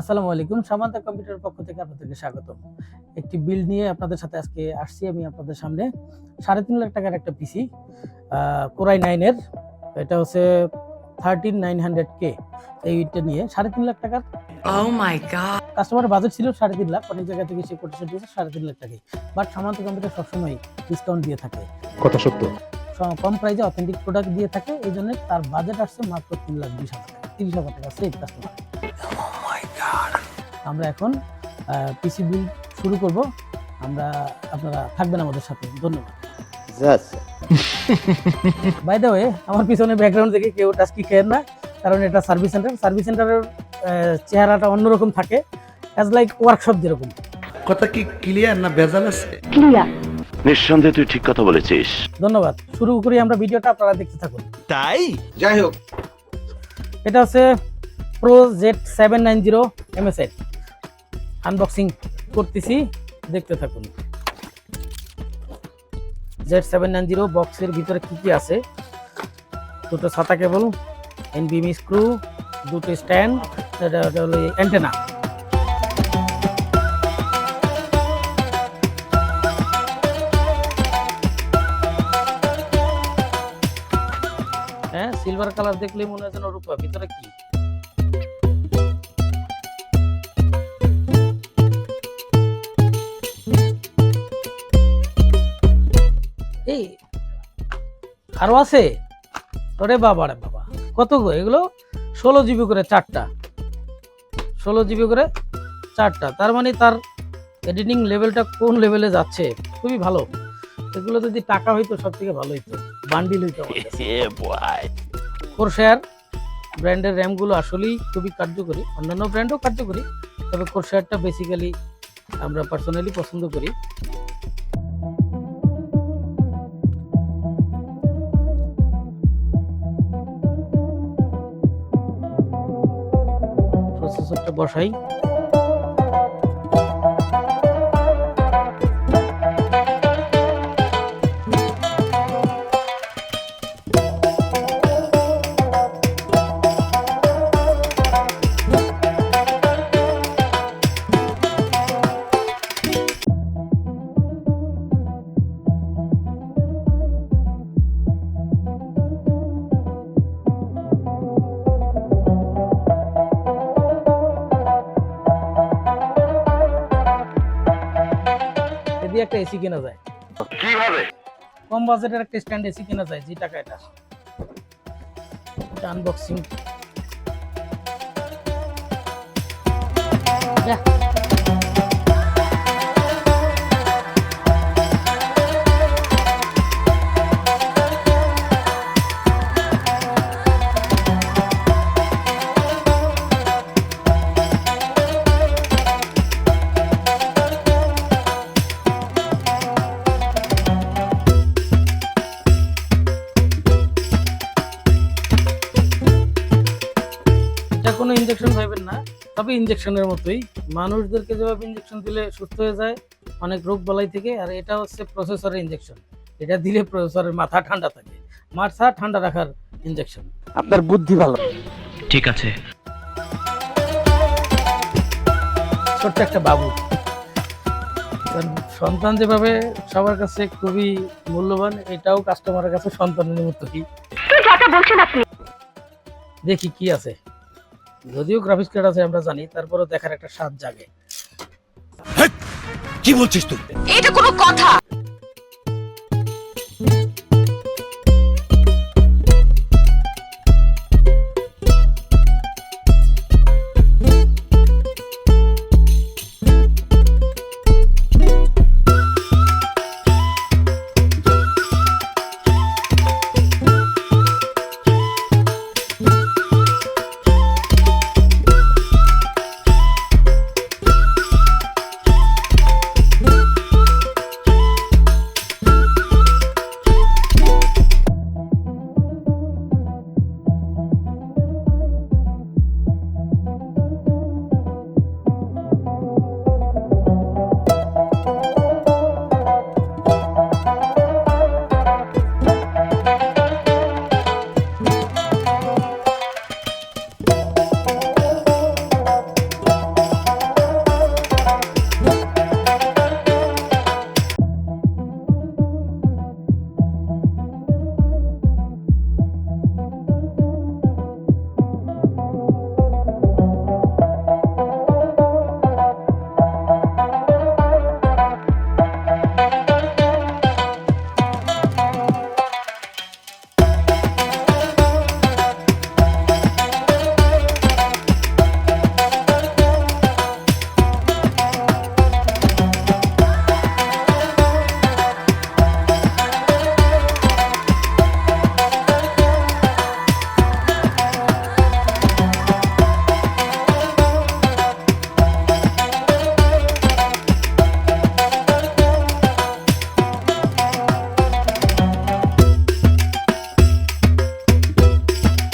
আসসালামু আলাইকুম। সামান্তা কম্পিউটার পক্ষ থেকে আপনাদেরকে স্বাগতম। একটি বিল নিয়ে আপনাদের সাথে আজকে আসছি আমি আপনাদের সামনে। সাড়ে তিন লাখ টাকার একটা পিসি কোরাই নাইনের। এটা হচ্ছে থার্টিন নাইন হান্ড্রেড কে এইটা নিয়ে সাড়ে তিন লাখ টাকার। Oh god. কাস্টমারের বাজেট ছিল সাড়ে তিন লাখ। অনেক জায়গা থেকে সে কোটেশন দিয়েছে সাড়ে তিন লাখ টাকায় বাট সামান্ত কম্পিউটার সবসময় ডিসকাউন্ট দিয়ে থাকে। কথা সত্য। কম প্রাইসে অথেন্টিক প্রোডাক্ট দিয়ে থাকে। এই জন্য তার বাজেট আসছে মাত্র তিন লাখ বিশ হাজার টাকা। তিরিশ হাজার টাকা সেভ কাস্টমার আমরা এখন পিসি বিল শুরু করব। আমরা আপনারা থাকবেন আমাদের সাথে। ধন্যবাদ। বাই দ্য ওয়ে আমার পিছনে ব্যাকগ্রাউন্ড থেকে কেউ টাস্কি খেয়েন না কারণ এটা সার্ভিস সেন্টার সার্ভিস সেন্টারের চেহারাটা অন্যরকম থাকে অ্যাজ লাইক ওয়ার্কশপ যেরকম। কথা কি ক্লিয়ার না ভেজাল আছে? নিঃসন্দেহে তুই ঠিক কথা বলেছিস। ধন্যবাদ। শুরু করি আমরা ভিডিওটা আপনারা দেখতে থাকুন। তাই? যাই হোক। এটা হচ্ছে pro Z seven nine zero MSI unboxing করতেছি, দেখতে থাকুন। জেড সেভেন নাইন জিরো বক্সের ভিতরে কি কি আছে? দুটো ছাতা কেবল এনবিএম স্ক্রু দুটো স্ট্যান্ড এটা অ্যান্টেনা হ্যাঁ সিলভার কালার দেখলেই মনে হয় যেন রূপা, ভিতরে কি? আরও আছে? ওরে বাবা রে বাবা। কত গো? এগুলো ষোলো জিবি করে চারটা। ষোলো জিবি করে চারটা। তার মানে তার এডিটিং লেভেলটা কোন লেভেলে যাচ্ছে? খুবই ভালো। এগুলো যদি টাকা হইতো সব থেকে ভালো হইতো। বান্ডিল হইতো কাছে। কোরশেয়ার ব্র্যান্ডের র্যামগুলো আসলেই খুবই কার্যকরী। অন্যান্য ব্র্যান্ডও কার্যকরী। তবে কোরশেয়ারটা বেসিক্যালি আমরা পার্সোনালি পছন্দ করি। প্রসেসরটা বসাই। যদি একটা এসি কেনা যায়। কীভাবে? কম বাজেটের একটা স্ট্যান্ড এসি কেনা যায় যে টাকা এটা। আনবক্সিং ইনজেকশন পাইবেন না তবে ইনজেকশনের মতোই। মানুষদেরকে যেভাবে ইনজেকশন দিলে সুস্থ হয়ে যায় অনেক রোগ বালাই থেকে আর এটা হচ্ছে প্রসেসরের ইনজেকশন এটা দিলে প্রসেসরের মাথা ঠান্ডা থাকে। মাথা ঠান্ডা রাখার ইনজেকশন আপনার বুদ্ধি ভালো। ঠিক আছে। ছোট্ট একটা বাবু। সন্তান যেভাবে সবার কাছে খুবই মূল্যবান এটাও কাস্টমারের কাছে সন্তানের মতোই। দেখি কি আছে। যদিও গ্রাফিক্স কার্ড আছে আমরা জানি তারপরেও দেখার একটা স্বাদ জাগে। কি বলছিস তুই? এটা কোনো কথা!